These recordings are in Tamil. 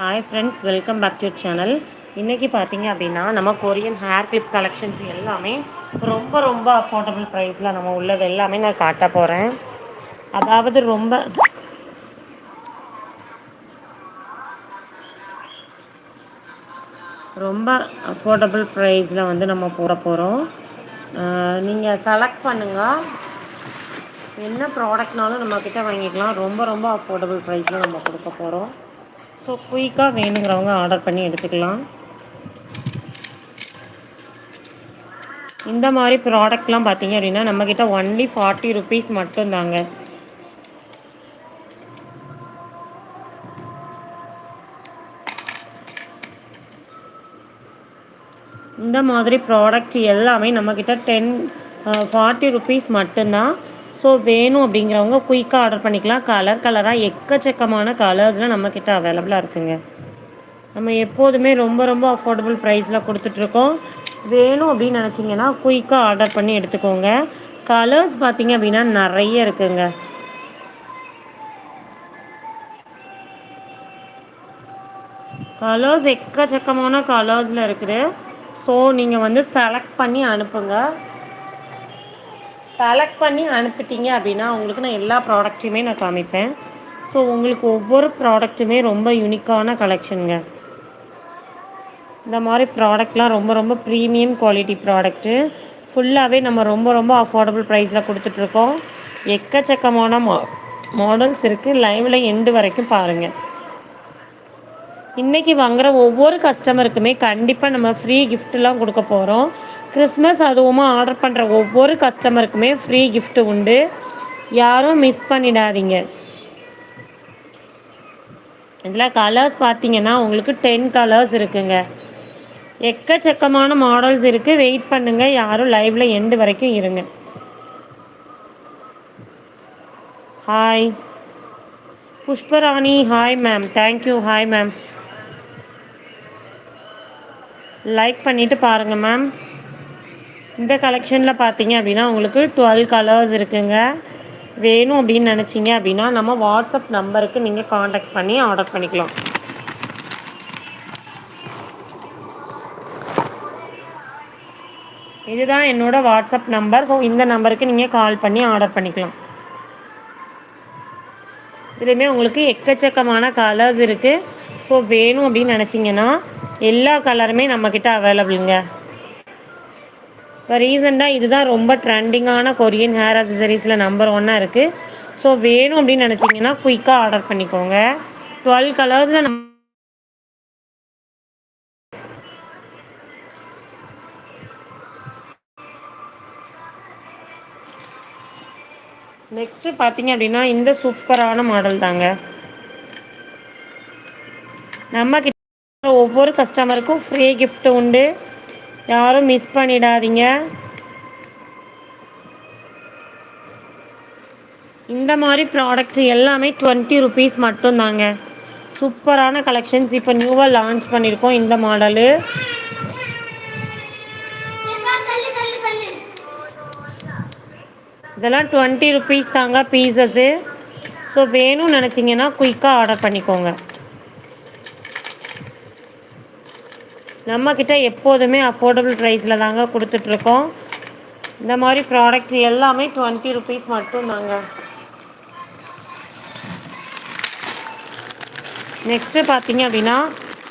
Hi friends welcome back to channel இன்றைக்கி பார்த்தீங்க அப்படின்னா நம்ம கொரியன் ஹேர் கிளிப் கலெக்ஷன்ஸ் எல்லாமே ரொம்ப ரொம்ப அஃபோர்டபுள் ப்ரைஸில் நம்ம உள்ளது எல்லாமே நான் காட்ட போகிறேன் அதாவது ரொம்ப ரொம்ப அஃபோர்டபுள் ப்ரைஸில் வந்து நம்ம போட போகிறோம் நீங்கள் செலக்ட் பண்ணுங்கள் என்ன ப்ராடக்ட்னாலும் நம்மக்கிட்ட வாங்கிக்கலாம். ரொம்ப ரொம்ப அஃபோர்டபுள் ப்ரைஸில் நம்ம கொடுக்க போகிறோம் ஸோ குயிக்காக வேணுங்கிறவங்க ஆர்டர் பண்ணி எடுத்துக்கலாம். இந்த மாதிரி ப்ராடக்ட்லாம் பார்த்தீங்க அப்படின்னா நம்மக்கிட்ட ஒன்லி ஃபார்ட்டி ருபீஸ் மட்டும்தாங்க. இந்த மாதிரி ப்ராடக்ட் எல்லாமே நம்மக்கிட்ட டென் ஃபார்ட்டி ருபீஸ் மட்டும்தான். ஸோ வேணும் அப்படிங்கிறவங்க குயிக்காக ஆர்டர் பண்ணிக்கலாம். கலர் கலராக எக்கச்சக்கமான கலர்ஸ்லாம் நம்மக்கிட்ட அவைலபிளாக இருக்குங்க. நம்ம எப்போதுமே ரொம்ப ரொம்ப அஃபோர்டபுள் ப்ரைஸில் கொடுத்துட்ருக்கோம். வேணும் அப்படின்னு நினச்சிங்கன்னா குயிக்காக ஆர்டர் பண்ணி எடுத்துக்கோங்க. கலர்ஸ் பார்த்தீங்க அப்படின்னா நிறைய இருக்குங்க. கலர்ஸ் எக்கச்சக்கமான கலர்ஸில் இருக்குது. ஸோ நீங்கள் வந்து செலக்ட் பண்ணி அனுப்புங்க. செலக்ட் பண்ணி அனுப்பிட்டீங்க அப்படின்னா உங்களுக்கு நான் எல்லா ப்ராடக்ட்டையுமே நான் காமிப்பேன். ஸோ உங்களுக்கு ஒவ்வொரு ப்ராடக்ட்டுமே ரொம்ப யூனிக்கான கலெக்ஷனுங்க இந்த மாதிரி ப்ராடக்ட்லாம் ரொம்ப ரொம்ப ப்ரீமியம் குவாலிட்டி ப்ராடக்ட்டு ஃபுல்லாகவே நம்ம ரொம்ப ரொம்ப அஃபோர்டபுள் ப்ரைஸில் கொடுத்துட்ருக்கோம் எக்கச்சக்கமான மா மாடல்ஸ் இருக்குது லைவில் எண்டு வரைக்கும் பாருங்கள் இன்றைக்கி வாங்குகிற ஒவ்வொரு கஸ்டமருக்குமே கண்டிப்பாக நம்ம ஃப்ரீ கிஃப்ட்லாம் கொடுக்க போகிறோம் கிறிஸ்மஸ் அதுவுமா ஆர்டர் பண்ணுற ஒவ்வொரு கஸ்டமருக்குமே ஃப்ரீ கிஃப்ட்டு உண்டு. யாரும் மிஸ் பண்ணிடாதீங்க. இதில் கலர்ஸ் பார்த்தீங்கன்னா உங்களுக்கு டென் கலர்ஸ் இருக்குங்க. எக்கச்சக்கமான மாடல்ஸ் இருக்குது வெயிட் பண்ணுங்கள் யாரும் லைவில் எண்டு வரைக்கும் இருங்க. Hi Pushparani hi ma'am thank you hi ma'am like பண்ணிவிட்டு பாருங்கள் மேம் இந்த கலெக்ஷனில் பார்த்தீங்க அப்படின்னா உங்களுக்கு டுவெல் கலர்ஸ் இருக்குங்க. வேணும் அப்படின்னு நினச்சிங்க அப்படின்னா நம்ம வாட்ஸ்அப் நம்பருக்கு நீங்கள் காண்டாக்ட் பண்ணி ஆர்டர் பண்ணிக்கலாம். இதுதான் என்னோடய வாட்ஸ்அப் நம்பர் ஸோ இந்த நம்பருக்கு நீங்கள் கால் பண்ணி ஆர்டர் பண்ணிக்கலாம். இதுலேயுமே உங்களுக்கு எக்கச்சக்கமான கலர்ஸ் இருக்குது ஸோ வேணும் அப்படின்னு நினச்சிங்கன்னா எல்லா கலருமே நம்மக்கிட்ட அவைலபிளுங்க இப்போ ரீசெண்டாக இதுதான் ரொம்ப ட்ரெண்டிங்கான கொரியன் ஹேர் அசசரிஸில் நம்பர் ஒன்னாக இருக்குது ஸோ வேணும் அப்படின்னு நினச்சிங்கன்னா குயிக்காக ஆர்டர் பண்ணிக்கோங்க. டுவெல் கலர்ஸில் நம்ம நெக்ஸ்ட்டு பார்த்தீங்க அப்படின்னா இந்த சூப்பரான மாடல் தாங்க. நம்ம ஒவ்வொரு கஸ்டமருக்கும் ஃப்ரீ கிஃப்ட் உண்டு. யாரும் மிஸ் பண்ணிடாதீங்க. இந்த மாதிரி ப்ராடக்ட் எல்லாமே டுவெண்ட்டி ருபீஸ் மட்டும்தாங்க. சூப்பரான கலெக்ஷன்ஸ் இப்போ நியூவாக லான்ச் பண்ணியிருக்கோம் இந்த மாடலு இதெல்லாம் டுவெண்ட்டி ருபீஸ் தாங்க பீசஸ்ஸு ஸோ வேணும்னு நினச்சிங்கன்னா குயிக்காக ஆர்டர் பண்ணிக்கோங்க. நம்மக்கிட்ட எப்போதுமே அஃபோர்டபுள் ப்ரைஸில் தாங்க கொடுத்துட்ருக்கோம். இந்த மாதிரி ப்ராடக்ட் எல்லாமே டுவெண்ட்டி ருபீஸ் மட்டும்தாங்க. நெக்ஸ்ட்டு பார்த்தீங்க அப்படின்னா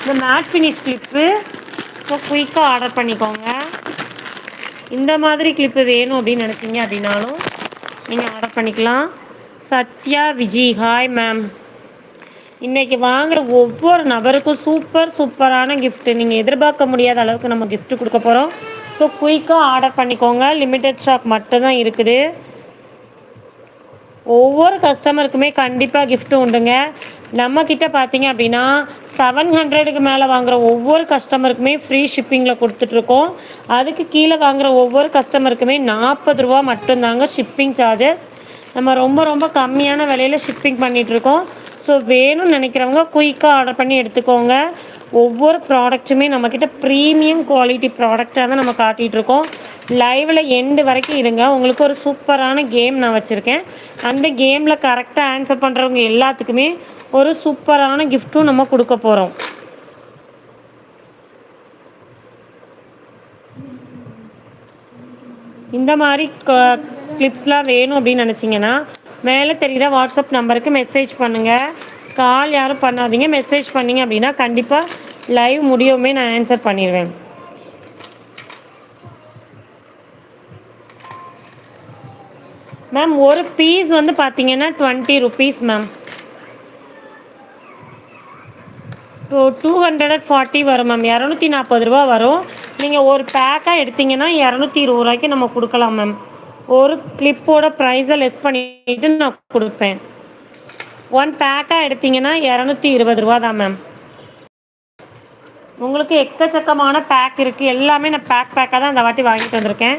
இந்த மேட் ஃபினிஷ் கிளிப்பு ஸோ குயிக்காக ஆர்டர் பண்ணிக்கோங்க. இந்த மாதிரி கிளிப்பு வேணும் அப்படின்னு நினச்சிங்க அப்படின்னாலும் நீங்கள் ஆர்டர் பண்ணிக்கலாம். சத்யா விஜி ஹாய் மேம் இன்றைக்கி வாங்குகிற ஒவ்வொரு நபருக்கும் சூப்பர் சூப்பரான கிஃப்ட்டு நீங்கள் எதிர்பார்க்க முடியாத அளவுக்கு நம்ம கிஃப்ட்டு கொடுக்க போகிறோம் ஸோ குயிக்காக ஆர்டர் பண்ணிக்கோங்க. லிமிட்டட் ஸ்டாக் மட்டும்தான் இருக்குது. ஒவ்வொரு கஸ்டமருக்குமே கண்டிப்பாக கிஃப்ட்டு உண்டுங்க. நம்மக்கிட்ட பார்த்தீங்க அப்படின்னா செவன் ஹண்ட்ரடுக்கு மேலே வாங்குகிற ஒவ்வொரு கஸ்டமருக்குமே ஃப்ரீ ஷிப்பிங்கில் கொடுத்துட்ருக்கோம். அதுக்கு கீழே வாங்குகிற ஒவ்வொரு கஸ்டமருக்குமே நாற்பது ரூபா மட்டும்தாங்க ஷிப்பிங் சார்ஜஸ் நம்ம ரொம்ப ரொம்ப கம்மியான விலையில் ஷிப்பிங் பண்ணிகிட்ருக்கோம் ஸோ வேணும்னு நினைக்கிறவங்க குயிக்காக ஆர்டர் பண்ணி எடுத்துக்கோங்க. ஒவ்வொரு ப்ராடக்ட்டுமே நம்மக்கிட்ட ப்ரீமியம் குவாலிட்டி ப்ராடக்டாக தான் நம்ம காட்டிகிட்ருக்கோம் லைவில் எண்டு வரைக்கும் இருங்க. உங்களுக்கு ஒரு சூப்பரான கேம் நான் வச்சுருக்கேன். அந்த கேமில் கரெக்டாக ஆன்சர் பண்ணுறவங்க எல்லாத்துக்குமே ஒரு சூப்பரான கிஃப்ட்டும் நம்ம கொடுக்க போகிறோம் இந்த மாதிரி கிளிப்ஸ்லாம் வேணும் அப்படின்னு நினச்சிங்கன்னா மேலே தெரிகிற வாட்ஸ்அப் நம்பருக்கு மெசேஜ் பண்ணுங்கள் கால் யாரும் பண்ணாதீங்க. மெசேஜ் பண்ணிங்க அப்படின்னா கண்டிப்பாக லைவ் முடியுமே நான் ஆன்சர் பண்ணிடுவேன். மேம் ஒரு பீஸ் வந்து பார்த்தீங்கன்னா twenty rupees ma'am two two hundred and forty வரும் மேம் இரநூத்தி நாற்பது ரூபா வரும். நீங்கள் ஒரு பேக்காக எடுத்தீங்கன்னா இரநூத்தி இருபது ரூபாய்க்கு நம்ம கொடுக்கலாம் மேம் ஒரு கிளிப்போட ப்ரைஸை லெஸ் பண்ணிட்டு நான் கொடுப்பேன். ஒன் பேக்காக எடுத்தீங்கன்னா இரநூத்தி இருபது ரூபா தான் மேம் உங்களுக்கு எக்கச்சக்கமான பேக் இருக்குது எல்லாமே நான் பேக் பேக்காக தான் இந்த வாட்டி வாங்கிட்டு வந்திருக்கேன்.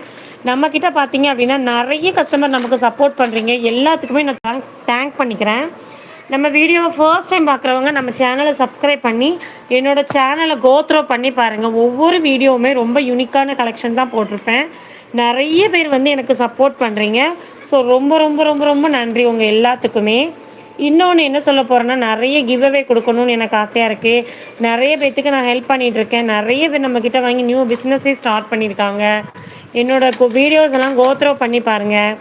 நம்மக்கிட்ட பார்த்தீங்க அப்படின்னா நிறைய கஸ்டமர் நமக்கு சப்போர்ட் பண்ணுறீங்க எல்லாத்துக்குமே நான் தேங்க் தேங்க் பண்ணிக்கிறேன். நம்ம வீடியோவை ஃபர்ஸ்ட் டைம் பார்க்குறவங்க நம்ம சேனலை சப்ஸ்கிரைப் பண்ணி என்னோடய சேனலை கோத்ரோ பண்ணி பாருங்கள் ஒவ்வொரு வீடியோவுமே ரொம்ப யூனிக்கான கலெக்ஷன் தான் போட்டிருப்பேன். நிறைய பேர் வந்து எனக்கு சப்போர்ட் பண்ணுறீங்க ஸோ ரொம்ப ரொம்ப ரொம்ப ரொம்ப நன்றி உங்கள் எல்லாத்துக்குமே. இன்னொன்று என்ன சொல்ல போகிறேன்னா நிறைய கிவ் அவே கொடுக்கணும்னு எனக்கு ஆசையாக இருக்குது நிறைய பேர்த்துக்கு நான் ஹெல்ப் பண்ணிகிட்ருக்கேன் நிறைய பேர் நம்மக்கிட்ட வாங்கி நியூ பிஸ்னஸே ஸ்டார்ட் பண்ணியிருக்காங்க என்னோடய வீடியோஸ் எல்லாம் கோத்ரோ பண்ணி பாருங்கள்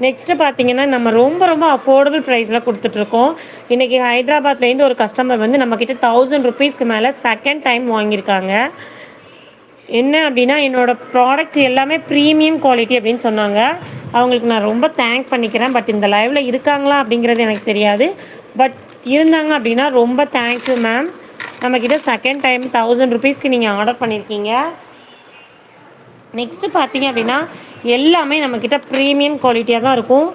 நெக்ஸ்ட்டு பார்த்தீங்கன்னா நம்ம ரொம்ப ரொம்ப அஃபோர்டபுள் ப்ரைஸில் கொடுத்துட்ருக்கோம் இன்றைக்கி ஹைதராபாத்லேருந்து ஒரு கஸ்டமர் வந்து நம்மக்கிட்ட தௌசண்ட் ருபீஸ்க்கு மேலே செகண்ட் டைம் வாங்கியிருக்காங்க. என்ன அப்படின்னா என்னோடய ப்ராடக்ட் எல்லாமே ப்ரீமியம் குவாலிட்டி அப்படின்னு சொன்னாங்க. அவங்களுக்கு நான் ரொம்ப தேங்க் பண்ணிக்கிறேன். பட் இந்த லைவில் இருக்காங்களா அப்படிங்கிறது எனக்கு தெரியாது. பட் இருந்தாங்க அப்படின்னா ரொம்ப தேங்க்யூ மேம் நம்மக்கிட்ட செகண்ட் டைம் தௌசண்ட் ருபீஸ்க்கு நீங்கள் ஆர்டர் பண்ணியிருக்கீங்க நெக்ஸ்ட்டு பார்த்தீங்க அப்படின்னா எல்லாமே நம்மக்கிட்ட ப்ரீமியம் குவாலிட்டியாக தான் இருக்கும்.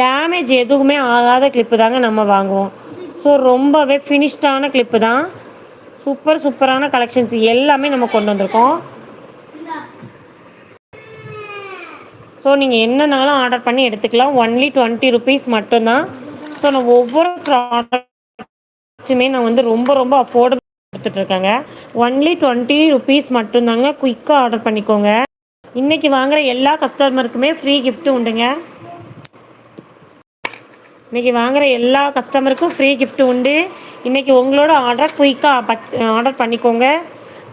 டேமேஜ் எதுவுமே ஆகாத கிளிப்பு தாங்க நம்ம வாங்குவோம். ஸோ ரொம்பவே ஃபினிஷ்டான கிளிப்பு தான். சூப்பர் சூப்பரான கலெக்ஷன்ஸ் எல்லாமே நம்ம கொண்டு வந்திருக்கோம். ஸோ நீங்கள் என்னன்னாலும் ஆர்டர் பண்ணி எடுத்துக்கலாம். ஒன்லி டுவெண்ட்டி ருபீஸ் மட்டும்தான். ஸோ நான் ஒவ்வொரு ப்ராடக்ட்டுமே நான் வந்து ரொம்ப ரொம்ப அஃபோர்டபுள் கொடுத்துட்ருக்கேங்க ஒன்லி டுவெண்ட்டி ருபீஸ் மட்டும்தாங்க. குயிக்காக ஆர்டர் பண்ணிக்கோங்க. இன்றைக்கி வாங்குகிற எல்லா கஸ்டமருக்குமே ஃப்ரீ கிஃப்ட்டு உண்டுங்க. இன்றைக்கி வாங்குகிற எல்லா கஸ்டமருக்கும் ஃப்ரீ கிஃப்ட்டு உண்டு. இன்றைக்கி உங்களோட ஆர்டர் குயிக்காக பச் ஆர்டர் பண்ணிக்கோங்க.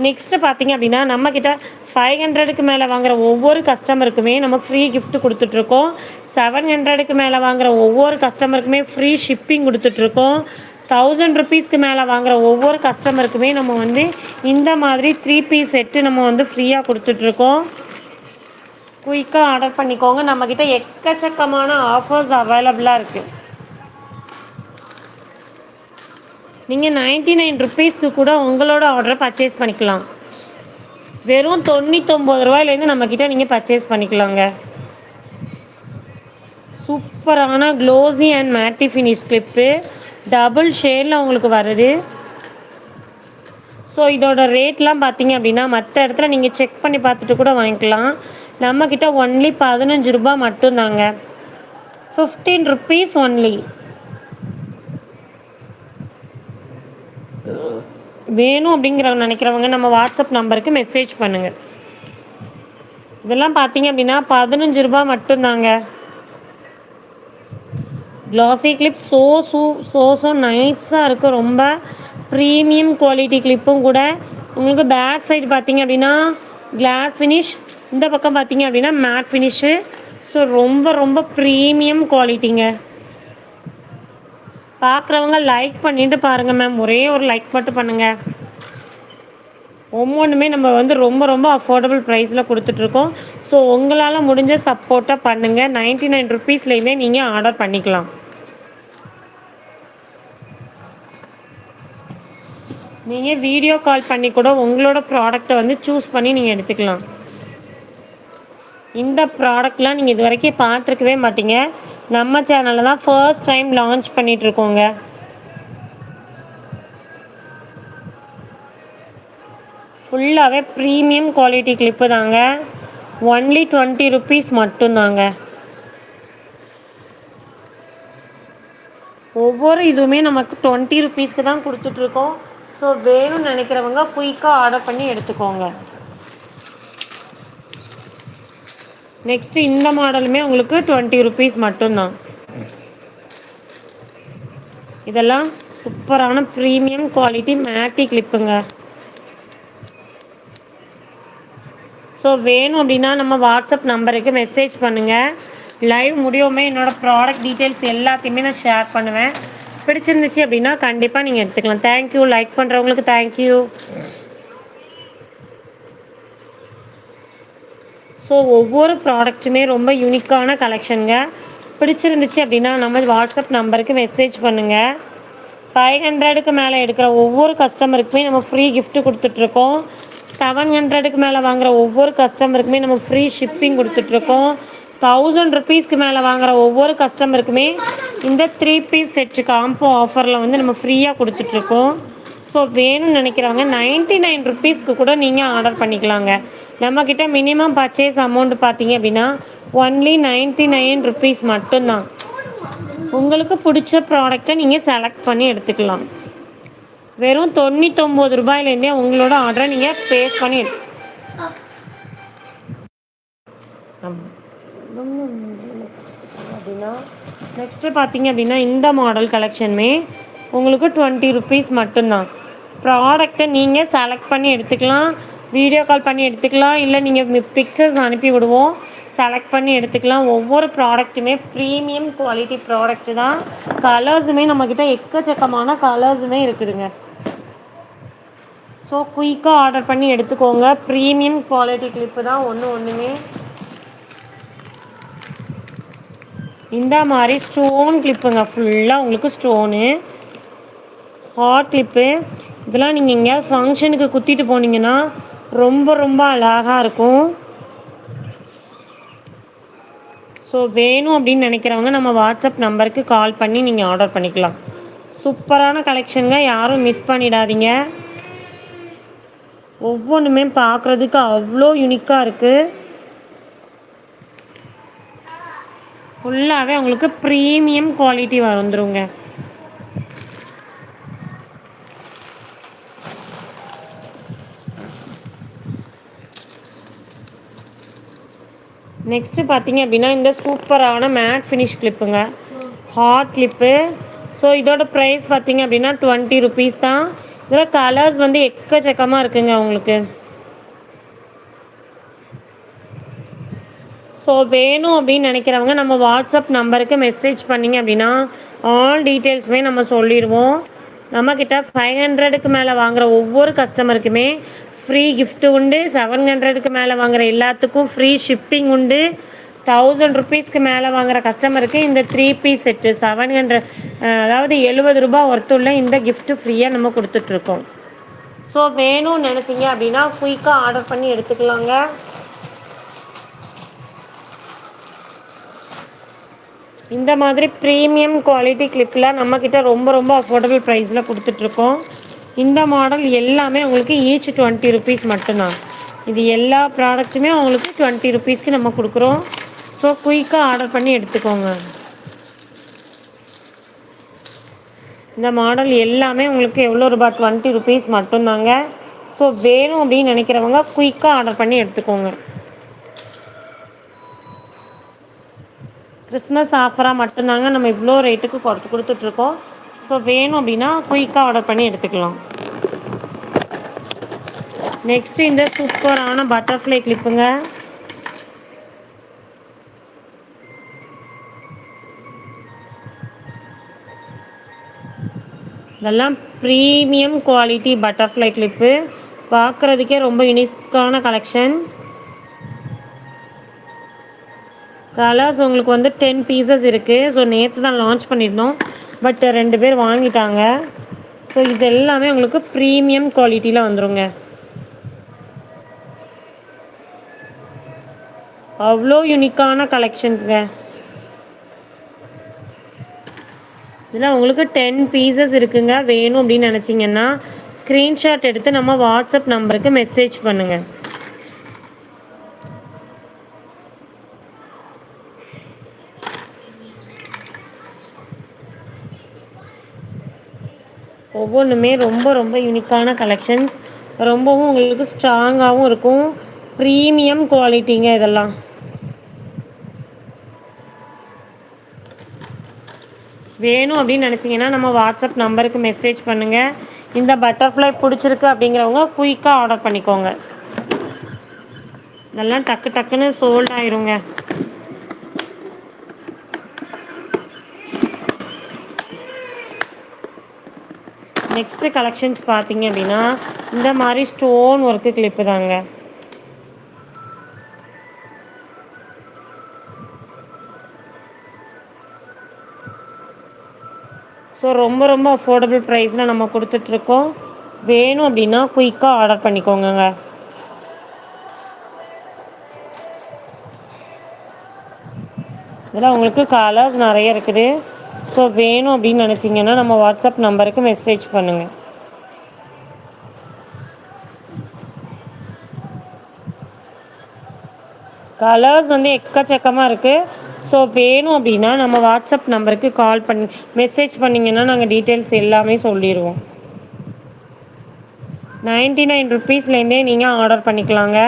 நெக்ஸ்ட்டு பார்த்தீங்க அப்படின்னா நம்மக்கிட்ட ஃபைவ் ஹண்ட்ரடுக்கு மேலே வாங்குகிற ஒவ்வொரு கஸ்டமருக்குமே நம்ம ஃப்ரீ கிஃப்ட் கொடுத்துட்ருக்கோம். செவன் ஹண்ட்ரடுக்கு மேலே வாங்குகிற ஒவ்வொரு கஸ்டமருக்குமே ஃப்ரீ ஷிப்பிங் கொடுத்துட்ருக்கோம். தௌசண்ட் ருபீஸ்க்கு மேலே வாங்குகிற ஒவ்வொரு கஸ்டமருக்குமே நம்ம வந்து இந்த மாதிரி த்ரீ பீஸ் செட்டு நம்ம வந்து ஃப்ரீயாக கொடுத்துட்ருக்கோம். குயிக்காக ஆர்டர் பண்ணிக்கோங்க. நம்மக்கிட்ட எக்கச்சக்கமான ஆஃபர்ஸ் அவைலபிளாக இருக்குது நீங்கள் நைன்ட்டி நைன் ருப்பீஸ்க்கு கூட உங்களோட ஆர்டரை பர்ச்சேஸ் பண்ணிக்கலாம். வெறும் தொண்ணூத்தொம்பது ரூபாயிலேருந்து நம்மக்கிட்ட நீங்கள் பர்ச்சேஸ் பண்ணிக்கலாங்க. சூப்பரான glossy and matte finish clip double ஷேடில் உங்களுக்கு வருது. ஸோ இதோட ரேட்லாம் பார்த்தீங்க அப்படின்னா மற்ற இடத்துல நீங்கள் செக் பண்ணி பார்த்துட்டு கூட வாங்கிக்கலாம். நம்மக்கிட்ட ஒன்லி பதினஞ்சு ரூபா மட்டும்தாங்க. ஃபிஃப்டீன் ருப்பீஸ் ஒன்லி வேணும் அப்படிங்கிறவங்க நினைக்கிறவங்க நம்ம வாட்ஸ்அப் நம்பருக்கு மெசேஜ் பண்ணுங்கள் இதெல்லாம் பார்த்தீங்க அப்படின்னா பதினஞ்சு ரூபா மட்டும்தாங்க. க்ளாஸி கிளிப் ஸோ சூ ஸோ ஸோ நைட்ஸாக இருக்குது ரொம்ப ப்ரீமியம் குவாலிட்டி கிளிப்பும் கூட. உங்களுக்கு பேக் சைடு பார்த்தீங்க அப்படின்னா கிளாஸ் ஃபினிஷ் இந்த பக்கம் பார்த்தீங்க அப்படின்னா மேட் ஃபினிஷு ஸோ ரொம்ப ரொம்ப ப்ரீமியம் குவாலிட்டிங்க பார்க்குறவங்க லைக் பண்ணிவிட்டு பாருங்கள் மேம் ஒரே ஒரு லைக் மட்டும் பண்ணுங்கள் ஒவ்வொன்றுமே நம்ம வந்து ரொம்ப ரொம்ப அஃபோர்டபுள் ப்ரைஸில் கொடுத்துட்ருக்கோம் ஸோ உங்களால் முடிஞ்ச சப்போர்ட்டாக பண்ணுங்கள் நைன்ட்டி நைன் ருப்பீஸ்லேயுமே நீங்கள் ஆர்டர் பண்ணிக்கலாம். நீங்கள் வீடியோ கால் பண்ணி கூட உங்களோட ப்ராடக்டை வந்து சூஸ் பண்ணி நீங்கள் எடுத்துக்கலாம். இந்த ப்ராடக்ட்லாம் நீங்கள் இது வரைக்கும் பார்த்துருக்கவே மாட்டீங்க. நம்ம சேனலில் தான் ஃபர்ஸ்ட் டைம் லான்ச் பண்ணிகிட்ருக்கோங்க ஃபுல்லாகவே ப்ரீமியம் குவாலிட்டி கிளிப்பு தாங்க. ஒன்லி டுவெண்ட்டி ருபீஸ் மட்டும்தாங்க. ஒவ்வொரு இதுவுமே நமக்கு டுவெண்ட்டி ருப்பீஸ்க்கு தான் கொடுத்துட்ருக்கோம் ஸோ வேணும்னு நினைக்கிறவங்க குயிக்காக ஆர்டர் பண்ணி எடுத்துக்கோங்க. நெக்ஸ்ட்டு இந்த மாடலுமே உங்களுக்கு டுவெண்ட்டி ருபீஸ் மட்டும்தான். இதெல்லாம் சூப்பரான ப்ரீமியம் குவாலிட்டி மேட்டி கிளிப்புங்க ஸோ வேணும் அப்படின்னா நம்ம வாட்ஸ்அப் நம்பருக்கு மெசேஜ் பண்ணுங்கள் லைவ் முடியுமே என்னோடய ப்ராடக்ட் டீட்டெயில்ஸ் எல்லாத்தையுமே நான் ஷேர் பண்ணுவேன். பிடிச்சிருந்துச்சு அப்படின்னா கண்டிப்பாக நீங்கள் எடுத்துக்கலாம். தேங்க்யூ லைக் பண்ணுறவங்களுக்கு தேங்க்யூ ஸோ ஒவ்வொரு ப்ராடக்ட்டுமே ரொம்ப யூனிக்கான கலெக்ஷனுங்க பிடிச்சிருந்துச்சு அப்படின்னா நம்ம வாட்ஸ்அப் நம்பருக்கு மெசேஜ் பண்ணுங்கள் ஃபைவ் ஹண்ட்ரடுக்கு மேலே எடுக்கிற ஒவ்வொரு கஸ்டமருக்குமே நம்ம ஃப்ரீ கிஃப்ட்டு கொடுத்துட்ருக்கோம். செவன் ஹண்ட்ரடுக்கு மேலே வாங்குகிற ஒவ்வொரு கஸ்டமருக்குமே நம்ம ஃப்ரீ ஷிப்பிங் கொடுத்துட்ருக்கோம். தௌசண்ட் ருபீஸ்க்கு மேலே வாங்குகிற ஒவ்வொரு கஸ்டமருக்குமே இந்த த்ரீ பீஸ் செட்டு காம்போ ஆஃபரில் வந்து நம்ம ஃப்ரீயாக கொடுத்துட்ருக்கோம். ஸோ வேணும்னு நினைக்கிறவங்க நைன்ட்டி நைன் ருபீஸ்க்கு கூட நீங்கள் ஆர்டர் பண்ணிக்கலாங்க. நம்மக்கிட்ட மினிமம் பர்ச்சேஸ் அமௌண்ட் பார்த்தீங்க அப்படின்னா ஒன்லி நைன்ட்டி நைன் ருப்பீஸ் மட்டும்தான். உங்களுக்கு பிடிச்ச ப்ராடக்டை நீங்கள் செலக்ட் பண்ணி எடுத்துக்கலாம். வெறும் தொண்ணூத்தொம்பது ரூபாயிலேருந்தே உங்களோட ஆர்டரை நீங்கள் பேஸ் பண்ணி அப்படின்னா நெக்ஸ்ட்டு பார்த்தீங்க அப்படின்னா இந்த மாடல் கலெக்ஷனுமே உங்களுக்கு டுவெண்ட்டி ருபீஸ் மட்டும்தான். ப்ராடக்டை நீங்கள் செலக்ட் பண்ணி எடுத்துக்கலாம். வீடியோ கால் பண்ணி எடுத்துக்கலாம். இல்லை நீங்கள் பிக்சர்ஸ் அனுப்பி விடுவோம். செலக்ட் பண்ணி எடுத்துக்கலாம். ஒவ்வொரு ப்ராடக்ட்டுமே ப்ரீமியம் குவாலிட்டி ப்ராடக்ட்டு தான். கலர்ஸுமே நம்மக்கிட்ட எக்கச்சக்கமான கலர்ஸுமே இருக்குதுங்க. ஸோ குயிக்காக ஆர்டர் பண்ணி எடுத்துக்கோங்க. ப்ரீமியம் குவாலிட்டி கிளிப்பு தான் ஒன்று ஒன்றுமே இந்த மாதிரி ஸ்டோன் கிளிப்புங்க ஃபுல்லாக உங்களுக்கு ஸ்டோனு ஹாட் கிளிப்பு இதெல்லாம் நீங்கள் எங்கேயாவது ஃபங்க்ஷனுக்கு குத்திட்டு போனீங்கன்னா ரொம்ப ரொம்ப அழகாக இருக்கும். ஸோ வேணும் அப்படின்னு நினைக்கிறவங்க நம்ம வாட்ஸ்அப் நம்பருக்கு கால் பண்ணி நீங்கள் ஆர்டர் பண்ணிக்கலாம். சூப்பரான கலெக்ஷனுங்க யாரும் மிஸ் பண்ணிடாதீங்க. ஒவ்வொன்றுமே பார்க்குறதுக்கு அவ்வளோ யூனிக்காக இருக்குது ஃபுல்லாகவே உங்களுக்கு ப்ரீமியம் குவாலிட்டி வந்துருங்க. நெக்ஸ்ட்டு பார்த்தீங்க அப்படின்னா இந்த சூப்பரான மேட் ஃபினிஷ் கிளிப்புங்க ஹாட் கிளிப்பு ஸோ இதோட ப்ரைஸ் பார்த்தீங்க அப்படின்னா டுவெண்ட்டி ருபீஸ் தான். இதில் கலர்ஸ் வந்து எக்கச்சக்கமாக இருக்குங்க உங்களுக்கு. ஸோ வேணும் அப்படின்னு நினைக்கிறவங்க நம்ம வாட்ஸ்அப் நம்பருக்கு மெசேஜ் பண்ணிங்க அப்படின்னா ஆல் டீட்டெயில்ஸுமே நம்ம சொல்லிடுவோம். நம்மக்கிட்ட ஃபைவ் ஹண்ட்ரடுக்கு மேலே வாங்குகிற ஒவ்வொரு கஸ்டமருக்குமே ஃப்ரீ கிஃப்ட்டு உண்டு. செவன் ஹண்ட்ரடுக்கு மேலே வாங்குகிற எல்லாத்துக்கும் ஃப்ரீ ஷிப்பிங் உண்டு. தௌசண்ட் ருபீஸ்க்கு மேலே வாங்குகிற கஸ்டமருக்கு இந்த three piece set seven hundred அதாவது எழுபது ரூபா ஒர்த்துள்ள இந்த கிஃப்ட்டு ஃப்ரீயாக நம்ம கொடுத்துட்ருக்கோம். ஸோ வேணும்னு நினச்சிங்க அப்படின்னா குயிக்காக ஆர்டர் பண்ணி எடுத்துக்கலாங்க. இந்த மாதிரி ப்ரீமியம் குவாலிட்டி கிளிப்பில் நம்மக்கிட்ட ரொம்ப ரொம்ப அஃபோர்டபுள் ப்ரைஸில் கொடுத்துட்ருக்கோம். இந்த மாடல் எல்லாமே உங்களுக்கு ஈச் டுவெண்ட்டி ருபீஸ் மட்டும்தான். இது எல்லா ப்ராடக்ட்டுமே உங்களுக்கு டுவெண்ட்டி ருபீஸ்க்கு நம்ம கொடுக்குறோம். ஸோ குயிக்காக ஆர்டர் பண்ணி எடுத்துக்கோங்க. இந்த மாடல் எல்லாமே உங்களுக்கு எவ்வளோ ரூபா? டுவெண்ட்டி ருபீஸ் மட்டும்தாங்க. ஸோ வேணும் அப்படின்னு நினைக்கிறவங்க குயிக்காக ஆர்டர் பண்ணி எடுத்துக்கோங்க. கிறிஸ்மஸ் ஆஃபராக மட்டும்தாங்க நம்ம இவ்வளோ ரேட்டுக்கு கொடுத்து கொடுத்துட்ருக்கோம் ஸோ வேணும் அப்படின்னா குயிக்காக ஆர்டர் பண்ணி எடுத்துக்கலாம். நெக்ஸ்ட்டு இந்த சூப்பரான பட்டர்ஃப்ளை கிளிப்புங்க இதெல்லாம் ப்ரீமியம் குவாலிட்டி பட்டர்ஃப்ளை கிளிப்பு பார்க்குறதுக்கே ரொம்ப யூனிக்கான கலெக்ஷன் கலர்ஸ் உங்களுக்கு வந்து டென் பீசஸ் இருக்குது ஸோ நேற்று தான் லான்ச் பண்ணியிருந்தோம். பட் ரெண்டு பேர் வாங்கிட்டாங்க. ஸோ இது எல்லாமே உங்களுக்கு ப்ரீமியம் குவாலிட்டியில் வந்துடுங்க அவ்வளோ யூனிக்கான கலெக்ஷன்ஸுங்க இதில் உங்களுக்கு டென் பீசஸ் இருக்குங்க. வேணும் அப்படின்னு நினச்சிங்கன்னா ஸ்க்ரீன்ஷாட் எடுத்து நம்ம வாட்ஸ்அப் நம்பருக்கு மெசேஜ் பண்ணுங்கள் ஒவ்வொன்றுமே ரொம்ப ரொம்ப யூனிக்கான கலெக்ஷன்ஸ் ரொம்பவும் உங்களுக்கு ஸ்ட்ராங்காகவும் இருக்கும். ப்ரீமியம் குவாலிட்டிங்க இதெல்லாம். வேணும் அப்படின்னு நினச்சிங்கன்னா நம்ம வாட்ஸ்அப் நம்பருக்கு மெசேஜ் பண்ணுங்கள் இந்த பட்டர்ஃப்ளை பிடிச்சிருக்கு அப்படிங்கிறவங்க குயிக்காக ஆர்டர் பண்ணிக்கோங்க. இதெல்லாம் டக்கு டக்குன்னு சோல்ட் ஆயிருங்க. நெக்ஸ்ட்டு கலெக்ஷன்ஸ் பார்த்தீங்க அப்படின்னா இந்த மாதிரி ஸ்டோன் ஒர்க்கு கிளிப்பு தாங்க. ஸோ ரொம்ப ரொம்ப அஃபோர்டபுள் ப்ரைஸில் நம்ம கொடுத்துட்ருக்கோம். வேணும் அப்படின்னா குயிக்காக ஆர்டர் பண்ணிக்கோங்க இதில் உங்களுக்கு கலர்ஸ் நிறைய இருக்குது. ஸோ வேணும் அப்படின்னு நினச்சிங்கன்னா நம்ம வாட்ஸ்அப் நம்பருக்கு மெசேஜ் பண்ணுங்கள் கலர்ஸ் வந்து எக்கச்சக்கமாக இருக்குது ஸோ வேணும் அப்படின்னா நம்ம வாட்ஸ்அப் நம்பருக்கு கால் பண்ணி மெசேஜ் பண்ணிங்கன்னா நாங்கள் டீட்டெயில்ஸ் எல்லாமே சொல்லிடுவோம் நைன்ட்டி நைன் ருப்பீஸ்லேருந்தே நீங்கள் ஆர்டர் பண்ணிக்கலாங்க.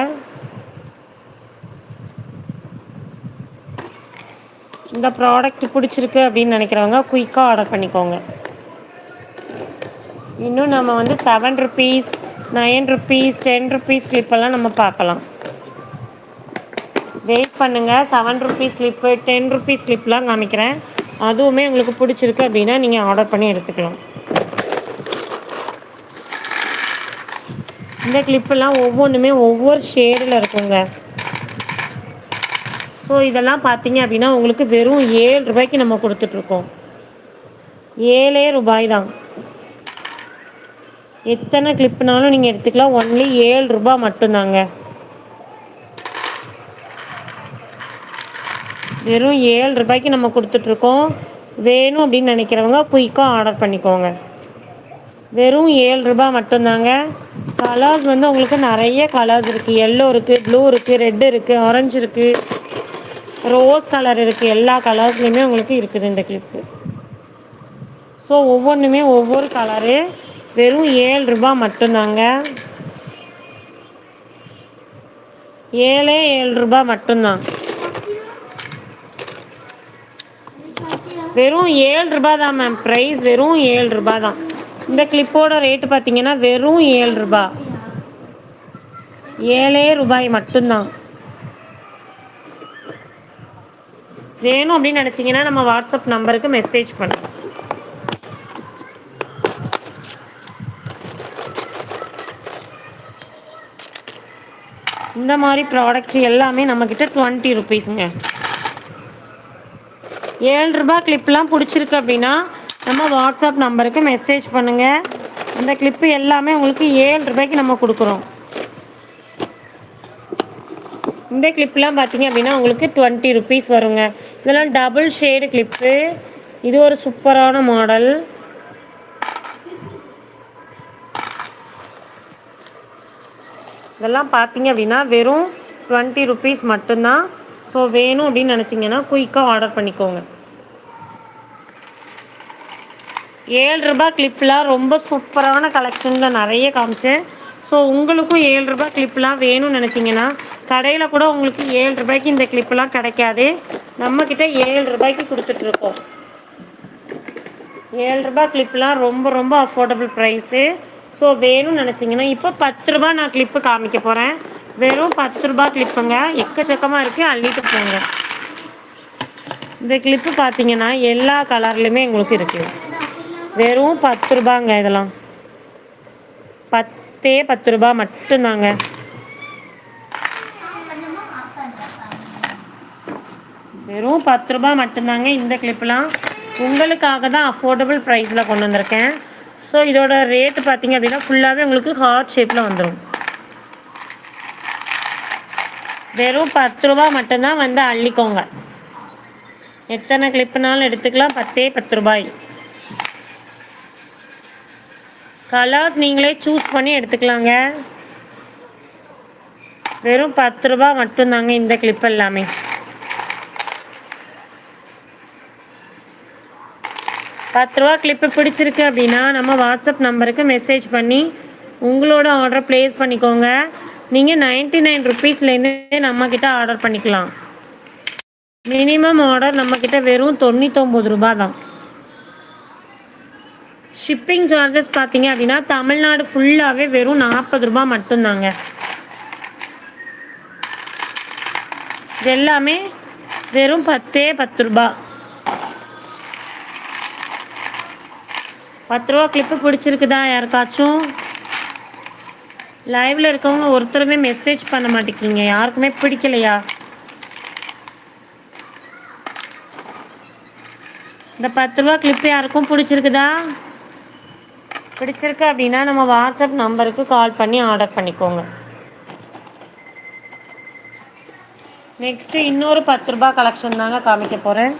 இந்த ப்ராடக்ட் பிடிச்சிருக்கு அப்படின்னு நினைக்கிறவங்க குயிக்காக ஆர்டர் பண்ணிக்கோங்க. இன்னும் நம்ம வந்து seven rupees nine rupees ten rupees கிளிப்பெல்லாம் நம்ம பார்க்கலாம். வெயிட் பண்ணுங்கள் seven rupees slip ten rupees ஸ்லிப்லாம் காமிக்கிறேன். அதுவுமே உங்களுக்கு பிடிச்சிருக்கு அப்படின்னா நீங்கள் ஆர்டர் பண்ணி எடுத்துக்கலாம். இந்த கிளிப்பெல்லாம் ஒவ்வொன்றுமே ஒவ்வொரு ஷேடில் இருக்குங்க. ஸோ இதெல்லாம் பார்த்தீங்க அப்படின்னா உங்களுக்கு வெறும் ஏழு ரூபாய்க்கு நம்ம கொடுத்துட்ருக்கோம். ஏழே ரூபாய் தான். எத்தனை கிளிப்புனாலும் நீங்கள் எடுத்துக்கலாம். ஒன்லி ஏழு ரூபாய் மட்டும்தாங்க. வெறும் ஏழு ரூபாய்க்கு நம்ம கொடுத்துட்ருக்கோம். வேணும் அப்படின்னு நினைக்கிறவங்க குயிக்காக ஆர்டர் பண்ணிக்கோங்க. வெறும் ஏழு ரூபாய் மட்டும்தாங்க. கலர்ஸ் வந்து உங்களுக்கு நிறைய கலர்ஸ் இருக்குது எல்லோ இருக்குது ப்ளூ இருக்குது ரெட்டு இருக்குது ஆரஞ்சு இருக்குது ரோஸ் கலர் இருக்குது எல்லா கலர்ஸ்லேயுமே உங்களுக்கு இருக்குது இந்த கிளிப்பு ஸோ ஒவ்வொன்றுமே ஒவ்வொரு கலரு வெறும் ஏழு ரூபாய் மட்டும்தாங்க. ஏழே ஏழு ரூபாய் மட்டும்தான். வெறும் ஏழு ரூபாய் தான் மேம் ப்ரைஸ் வெறும் ஏழு ரூபா தான். இந்த கிளிப்போட ரேட்டு பார்த்தீங்கன்னா வெறும் ஏழு ரூபா ஏழே ரூபாய் மட்டும்தான். வேணும் அப்படின்னு நினச்சிங்கன்னா நம்ம வாட்ஸ்அப் நம்பருக்கு மெசேஜ் பண்ணுவோம் இந்த மாதிரி ப்ராடக்ட் எல்லாமே நம்மக்கிட்ட டுவெண்ட்டி ருபீஸுங்க ஏழு ரூபாய் கிளிப்லாம் பிடிச்சிருக்கு அப்படின்னா நம்ம வாட்ஸ்அப் நம்பருக்கு மெசேஜ் பண்ணுங்கள் அந்த கிளிப்பு எல்லாமே உங்களுக்கு ஏழு ரூபாய்க்கு நம்ம கொடுக்குறோம். இந்த கிளிப்லாம் பார்த்தீங்க அப்படின்னா உங்களுக்கு டுவெண்ட்டி ருபீஸ் வருங்க. இதெல்லாம் டபுள் ஷேடு கிளிப்பு இது ஒரு சூப்பரான மாடல் இதெல்லாம் பார்த்தீங்க அப்படின்னா வெறும் டுவெண்ட்டி ருபீஸ் மட்டும்தான். ஸோ வேணும் அப்படின்னு நினச்சிங்கன்னா குயிக்காக ஆர்டர் பண்ணிக்கோங்க. ஏழு ரூபாய் கிளிப்லாம் ரொம்ப சூப்பரான கலெக்ஷனில் நிறைய காமிச்சேன். ஸோ உங்களுக்கும் ஏழு ரூபாய் கிளிப்லாம் வேணும்னு நினச்சிங்கன்னா கடையில் கூட உங்களுக்கு ஏழு ரூபாய்க்கு இந்த கிளிப்லாம் கிடைக்காது. நம்மக்கிட்ட ஏழு ரூபாய்க்கு கொடுத்துட்ருக்கோம். ஏழு ரூபாய் கிளிப்லாம் ரொம்ப ரொம்ப அஃபோர்டபுள் ப்ரைஸு ஸோ வேணும்னு நினச்சிங்கன்னா இப்போ பத்து ரூபா நான் கிளிப்பு காமிக்க போகிறேன் வெறும் பத்து ரூபா கிளிப்புங்க எக்கச்சக்கமாக இருக்குது அள்ளிட்டு போங்க. இந்த கிளிப்பு பார்த்தீங்கன்னா எல்லா கலர்லேயுமே எங்களுக்கு இருக்குது வெறும் பத்து ரூபாங்க இதெல்லாம். பத்தே பத்து ரூபா மட்டும்தாங்க வெறும் பத்து ரூபா மட்டும்தாங்க இந்த கிளிப்லாம் உங்களுக்காக தான் அஃபோர்டபுள் ப்ரைஸில் கொண்டு வந்திருக்கேன். ஸோ இதோட ரேட்டு பார்த்தீங்க அப்படின்னா ஃபுல்லாகவே உங்களுக்கு ஹார்ட் ஷேப்பில் வந்துடும் வெறும் பத்து ரூபா மட்டும்தான் வந்து அள்ளிக்கோங்க. எத்தனை கிளிப்புனாலும் எடுத்துக்கலாம். பத்தே பத்து ரூபாய் கலர்ஸ் நீங்களே சூஸ் பண்ணி எடுத்துக்கலாங்க. வெறும் பத்து ரூபா மட்டும்தாங்க இந்த கிளிப் எல்லாமே. பத்து ரூபா கிளிப்பு பிடிச்சிருக்கு அப்படின்னா நம்ம வாட்ஸ்அப் நம்பருக்கு மெசேஜ் பண்ணி உங்களோட ஆர்டர் ப்ளேஸ் பண்ணிக்கோங்க. நீங்கள் நைன்ட்டி நைன் ருப்பீஸ்லேருந்தே நம்மக்கிட்ட ஆர்டர் பண்ணிக்கலாம். மினிமம் ஆர்டர் நம்மக்கிட்ட வெறும் தொண்ணூத்தொம்பது ரூபா தான் ஷிப்பிங் சார்ஜஸ் பார்த்தீங்க அப்படின்னா தமிழ்நாடு ஃபுல்லாகவே வெறும் நாற்பது ரூபாய் மட்டும்தாங்க. இது எல்லாமே வெறும் பத்தே பத்து ரூபா பத்து ரூபா கிளிப்பு பிடிச்சிருக்குதா யாருக்காச்சும்? லைவில் இருக்கவங்க ஒருத்தருமே மெசேஜ் பண்ண மாட்டேங்கிங்க யாருக்குமே பிடிக்கலையா? இந்த பத்து ரூபா கிளிப்பு யாருக்கும் பிடிச்சிருக்குதா? பிடிச்சிருக்கு அப்படின்னா நம்ம வாட்ஸ்அப் நம்பருக்கு கால் பண்ணி ஆர்டர் பண்ணிக்கோங்க. நெக்ஸ்ட்டு இன்னொரு பத்து ரூபா கலெக்ஷன் தாங்க காமிக்க போகிறேன்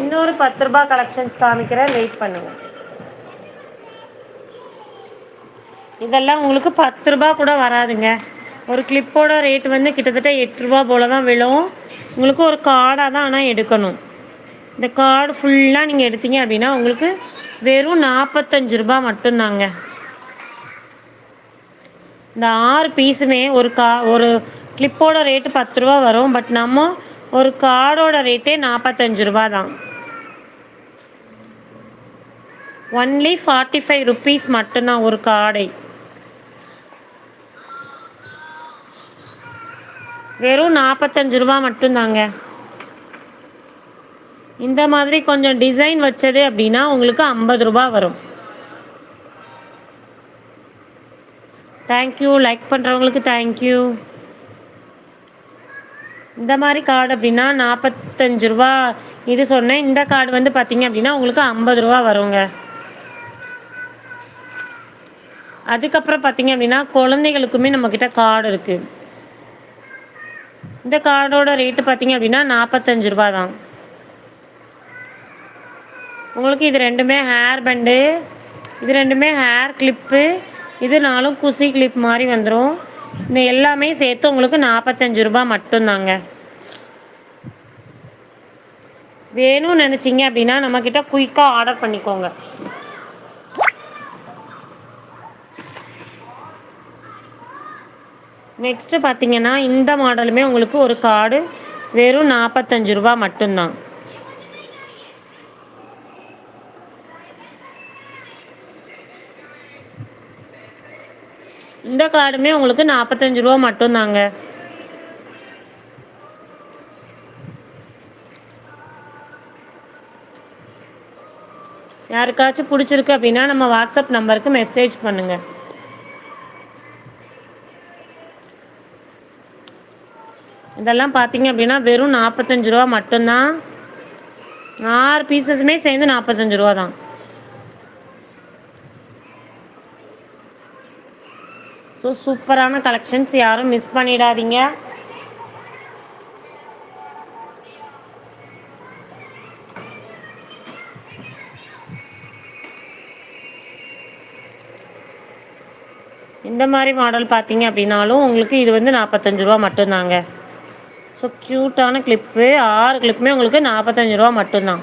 இன்னொரு பத்து ரூபா கலெக்ஷன்ஸ் காமிக்கிறேன். வெயிட் பண்ணுங்கள் இதெல்லாம் உங்களுக்கு பத்து ரூபா கூட வராதுங்க. ஒரு கிளிப்போட ரேட் வந்து கிட்டத்தட்ட எட்டு ரூபா போல தான் விழும். உங்களுக்கு ஒரு கார்டாக தான் ஆனால் எடுக்கணும். இந்த கார்டு ஃபுல்லாக நீங்கள் எடுத்தீங்க அப்படின்னா உங்களுக்கு வெறும் நாற்பத்தஞ்சு ரூபா மட்டும்தாங்க. இந்த ஆறு பீஸுமே ஒரு கா ஒரு கிளிப்போட ரேட்டு பத்து ரூபா வரும். பட் நம்ம ஒரு கார்டோட ரேட்டே நாற்பத்தஞ்சு ரூபா தான். ஒன்லி ஃபார்ட்டி ஃபைவ் ருப்பீஸ் மட்டும்தான் ஒரு கார்டை வெறும் நாற்பத்தஞ்சு ரூபா மட்டும்தாங்க. இந்த மாதிரி கொஞ்சம் டிசைன் வச்சது அப்படின்னா உங்களுக்கு ஐம்பது ரூபா வரும். தேங்க்யூ லைக் பண்ணுறவங்களுக்கு தேங்க்யூ இந்த மாதிரி கார்டு அப்படின்னா நாற்பத்தஞ்சு ரூபா. இது சொன்னேன் இந்த கார்டு வந்து பார்த்தீங்க அப்படின்னா உங்களுக்கு ஐம்பது ரூபா வருங்க. அதுக்கப்புறம் பார்த்தீங்க அப்படின்னா குழந்தைகளுக்குமே நம்மக்கிட்ட கார்டு இருக்குது இந்த கார்டோட ரேட்டு பார்த்தீங்க அப்படின்னா நாற்பத்தஞ்சு ரூபா தான். உங்களுக்கு இது ரெண்டுமே ஹேர் பண்டு இது ரெண்டுமே ஹேர் கிளிப்பு இது நாலும் குசி கிளிப் மாதிரி வந்துடும் இந்த எல்லாமே சேர்த்து உங்களுக்கு நாற்பத்தஞ்சு ரூபா மட்டும்தாங்க. வேணும்னு நினச்சிங்க அப்படின்னா நம்மக்கிட்ட குயிக்காக ஆர்டர் பண்ணிக்கோங்க. நெக்ஸ்ட்டு பார்த்தீங்கன்னா இந்த மாடலுமே உங்களுக்கு ஒரு கார்டு வெறும் நாற்பத்தஞ்சு ரூபா மட்டும்தான். கார்டுமே உங்களுக்கு நாற்பத்தஞ்சு ரூபா மட்டும்தாங்க. யாருக்காச்சும் பிடிச்சிருக்கு அப்படின்னா நம்ம வாட்ஸ்அப் நம்பருக்கு மெசேஜ் பண்ணுங்கள் இதெல்லாம் பார்த்தீங்க அப்படின்னா வெறும் நாற்பத்தஞ்சு ரூபா மட்டும்தான். ஆறு பீசஸுமே சேர்ந்து நாற்பத்தஞ்சு ரூபா தான். ஸோ சூப்பரான கலெக்ஷன்ஸ் யாரும் மிஸ் பண்ணிடாதீங்க. இந்த மாதிரி மாடல் பார்த்தீங்க அப்படின்னாலும் உங்களுக்கு இது வந்து நாற்பத்தஞ்சு ரூபா மட்டும்தாங்க. ஸோ க்யூட்டான கிளிப்பு ஆறு கிளிப்புமே உங்களுக்கு நாற்பத்தஞ்சு ரூபா மட்டும்தான்.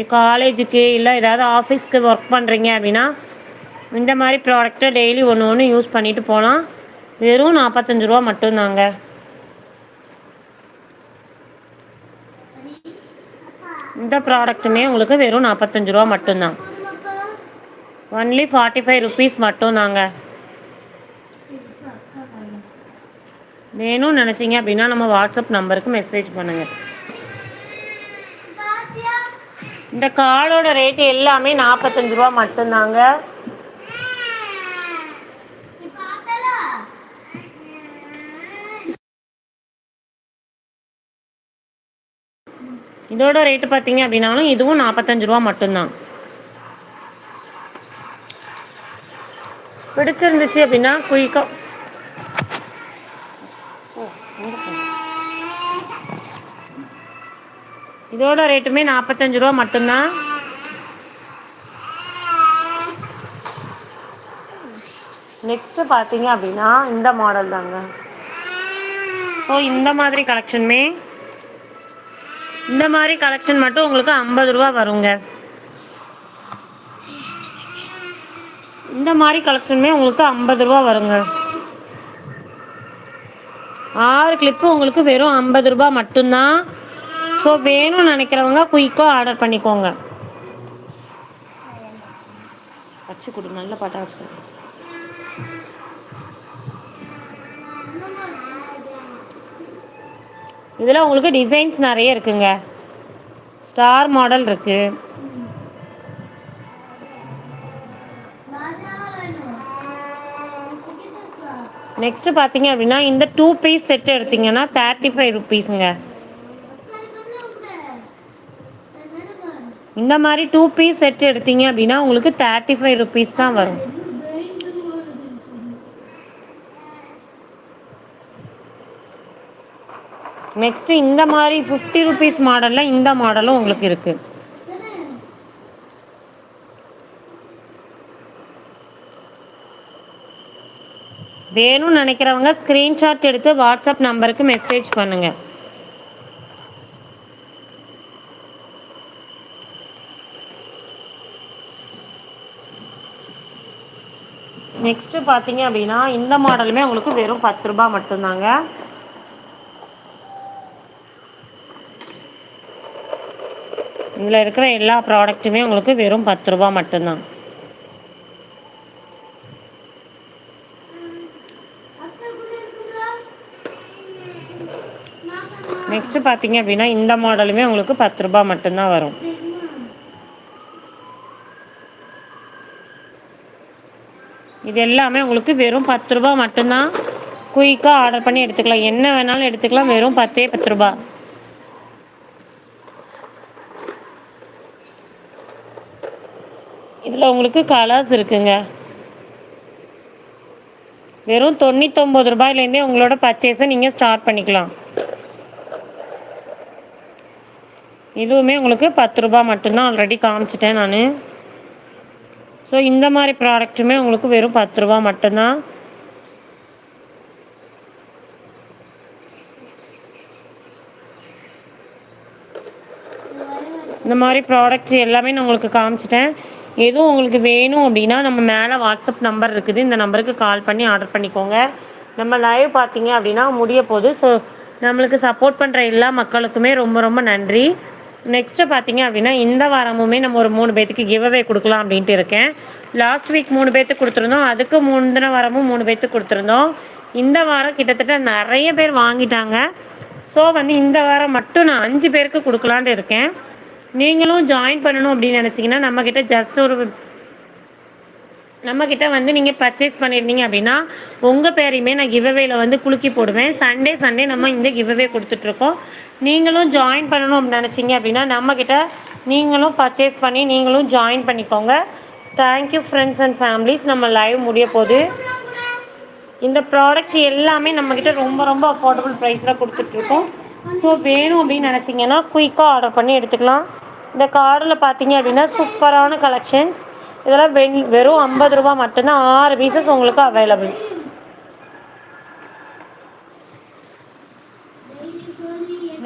நீங்கள் காலேஜுக்கு இல்லை ஏதாவது ஆஃபீஸ்க்கு ஒர்க் பண்ணுறீங்க அப்படின்னா இந்த மாதிரி ப்ராடக்டை டெய்லி ஒன்று ஒன்று யூஸ் பண்ணிட்டு போகலாம் வெறும் நாற்பத்தஞ்சு ரூபா மட்டும்தாங்க. இந்த ப்ராடக்ட்டுமே உங்களுக்கு வெறும் நாற்பத்தஞ்சு ரூபா மட்டும்தான். ஒன்லி ஃபார்ட்டி ஃபைவ் ருபீஸ் மட்டும்தாங்க. வேணும்னு நினச்சிங்க அப்படின்னா நம்ம வாட்ஸ்அப் நம்பருக்கு மெசேஜ் பண்ணுங்கள் இந்த காலோட ரேட்டு எல்லாமே நாற்பத்தஞ்சு ரூபா மட்டும்தாங்க. இதோட ரேட்டு பார்த்தீங்க அப்படின்னாலும் இதுவும் நாற்பத்தஞ்சு ரூபா மட்டும்தான். பிடிச்சிருந்துச்சு அப்படின்னா குயிக்காக இதோட ரேட்டுமே நாற்பத்தஞ்சு ரூபா மட்டும்தான். நெக்ஸ்ட்டு பார்த்தீங்க அப்படின்னா இந்த மாடல் தாங்க. ஸோ இந்த மாதிரி கலெக்ஷனுமே இந்த மாதிரி கலெக்ஷன் மட்டும் உங்களுக்கு ஐம்பது ரூபா வருங்க. இந்த மாதிரி கலெக்ஷனுமே உங்களுக்கு ஐம்பது ரூபா வருங்க. ஆறு கிளிப்பு உங்களுக்கு வெறும் ஐம்பது ரூபாய் மட்டும்தான். ஸோ வேணும்னு நினைக்கிறவங்க குயிக்காக ஆர்டர் பண்ணிக்கோங்க. வச்சு கொடு நல்ல பாட்டாக வச்சு கொடு. இதில் உங்களுக்கு டிசைன்ஸ் நிறைய இருக்குங்க. ஸ்டார் மாடல் இருக்குது நெக்ஸ்ட்டு பார்த்தீங்க அப்படின்னா இந்த டூ பீஸ் செட் எடுத்தீங்கன்னா தேர்ட்டி ஃபைவ் ருபீஸுங்க இந்த மாதிரி டூ பீஸ் செட் எடுத்தீங்க அப்படின்னா உங்களுக்கு தேர்ட்டி ஃபைவ் ருபீஸ் தான் வரும். நெக்ஸ்ட்டு இந்த மாதிரி ஃபிஃப்டி ருபீஸ் மாடலில் இந்த மாடலும் உங்களுக்கு இருக்குது வேணும்னு நினைக்கிறவங்க ஸ்க்ரீன்ஷாட் எடுத்து வாட்ஸ்அப் நம்பருக்கு மெசேஜ் பண்ணுங்கள் நெக்ஸ்ட்டு பார்த்தீங்க அப்படின்னா இந்த மாடலுமே உங்களுக்கு வெறும் பத்து ரூபா மட்டும்தாங்க. இதில் இருக்கிற எல்லா ப்ராடக்ட்டுமே உங்களுக்கு வெறும் பத்து ரூபா மட்டும்தான். நெக்ஸ்ட்டு பார்த்தீங்க அப்படின்னா இந்த மாடலுமே உங்களுக்கு பத்து ரூபா மட்டும்தான் வரும். இது எல்லாமே உங்களுக்கு வெறும் பத்து ரூபா மட்டும்தான். குயிக்காக ஆர்டர் பண்ணி எடுத்துக்கலாம். என்ன வேணாலும் எடுத்துக்கலாம். வெறும் பத்தே பத்து ரூபா இதில் உங்களுக்கு கலர்ஸ் இருக்குங்க. வெறும் தொண்ணூத்தொம்பது ரூபாயிலேருந்தே உங்களோட பர்ச்சேஸை நீங்கள் ஸ்டார்ட் பண்ணிக்கலாம். இதுவுமே உங்களுக்கு பத்து ரூபா மட்டும்தான் ஆல்ரெடி காமிச்சிட்டேன் நான். ஸோ இந்த மாதிரி ப்ராடக்ட்டுமே உங்களுக்கு வெறும் பத்து ரூபா மட்டும்தான். இந்த மாதிரி ப்ராடக்ட்ஸ் எல்லாமே நான் உங்களுக்கு காமிச்சிட்டேன். எதுவும் உங்களுக்கு வேணும் அப்படின்னா நம்ம மேலே வாட்ஸ்அப் நம்பர் இருக்குது. இந்த நம்பருக்கு கால் பண்ணி ஆர்டர் பண்ணிக்கோங்க. நம்ம லைவ் பார்த்தீங்க அப்படின்னா முடிய போகுது. ஸோ நம்மளுக்கு சப்போர்ட் பண்ணுற எல்லா மக்களுக்குமே ரொம்ப ரொம்ப நன்றி. நெக்ஸ்ட்டு பார்த்தீங்க அப்படின்னா இந்த வாரமுமே நம்ம ஒரு மூணு பேத்துக்கு கிவ்அவே கொடுக்கலாம் அப்படின்ட்டு இருக்கேன். லாஸ்ட் வீக் மூணு பேத்துக்கு கொடுத்துருந்தோம். அதுக்கு முந்தின வாரமும் மூணு பேத்துக்கு கொடுத்துருந்தோம். இந்த வாரம் கிட்டத்தட்ட நிறைய பேர் வாங்கிட்டாங்க. ஸோ வந்து இந்த வாரம் மட்டும் நான் அஞ்சு பேருக்கு கொடுக்கலான்ட்டு இருக்கேன். நீங்களும் ஜாயின் பண்ணணும் அப்படின்னு நினச்சிங்கன்னா நம்மக்கிட்ட ஜஸ்ட் ஒரு நம்மக்கிட்ட வந்து நீங்கள் பர்ச்சேஸ் பண்ணியிருந்தீங்க அப்படின்னா உங்கள் பேரையுமே நான் கிவ்அவேல வந்து குலுக்கி போடுவேன். சண்டே சண்டே நம்ம இந்த கிவ்அவே கொடுத்துட்ருக்கோம். நீங்களும் ஜாயின் பண்ணணும் அப்படின்னு நினச்சிங்க அப்படின்னா நம்மக்கிட்ட நீங்களும் பர்ச்சேஸ் பண்ணி நீங்களும் ஜாயின் பண்ணிக்கோங்க. Thank you friends and families நம்ம லைவ் முடிய போது இந்த ப்ராடக்ட் எல்லாமே நம்மக்கிட்ட ரொம்ப ரொம்ப அஃபோர்டபுள் ப்ரைஸில் கொடுத்துட்ருக்கோம். ஸோ வேணும் அப்படின்னு நினச்சிங்கன்னா குயிக்காக ஆர்டர் பண்ணி எடுத்துக்கலாம். இந்த கார்டில் பார்த்தீங்க அப்படின்னா சூப்பரான கலெக்ஷன்ஸ் இதெல்லாம் வெண் வெறும் ஐம்பது ரூபா மட்டும்தான் ஆறு பீசஸ் உங்களுக்கு அவைலபிள்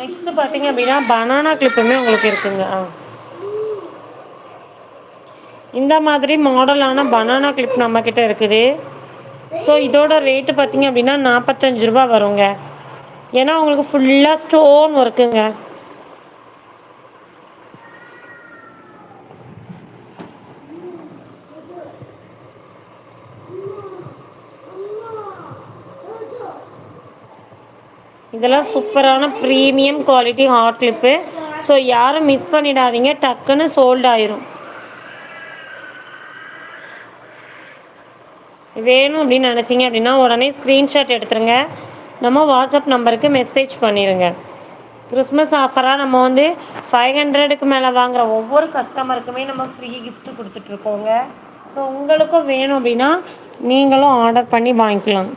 நெக்ஸ்ட் பார்த்தீங்க அப்படின்னா பனானா கிளிப்புமே உங்களுக்கு இருக்குங்க. ஆ. இந்த மாதிரி மாடலான பனானா கிளிப் நம்மக்கிட்ட இருக்குது. ஸோ இதோட ரேட்டு பார்த்தீங்க அப்படின்னா நாற்பத்தஞ்சு ரூபா வருங்க. ஏன்னா உங்களுக்கு ஃபுல்லாக ஸ்டோன் ஒர்க்குங்க இதெல்லாம் சூப்பரான premium quality hot clip so யாரும் மிஸ் பண்ணிடாதீங்க. டக்குன்னு சோல்ட் ஆயிரும். வேணும் அப்படின்னு நினச்சிங்க அப்படின்னா உடனே ஸ்க்ரீன்ஷாட் எடுத்துருங்க. நம்ம வாட்ஸ்அப் நம்பருக்கு மெசேஜ் பண்ணிடுங்க கிறிஸ்மஸ் ஆஃபராக நம்ம வந்து ஃபைவ் ஹண்ட்ரடுக்கு மேலே வாங்குகிற ஒவ்வொரு கஸ்டமருக்குமே நம்ம ஃப்ரீ கிஃப்ட் கொடுத்துட்ருக்கோங்க ஸோ உங்களுக்கும் வேணும் அப்படின்னா நீங்களும் ஆர்டர் பண்ணி வாங்கிக்கலாம்.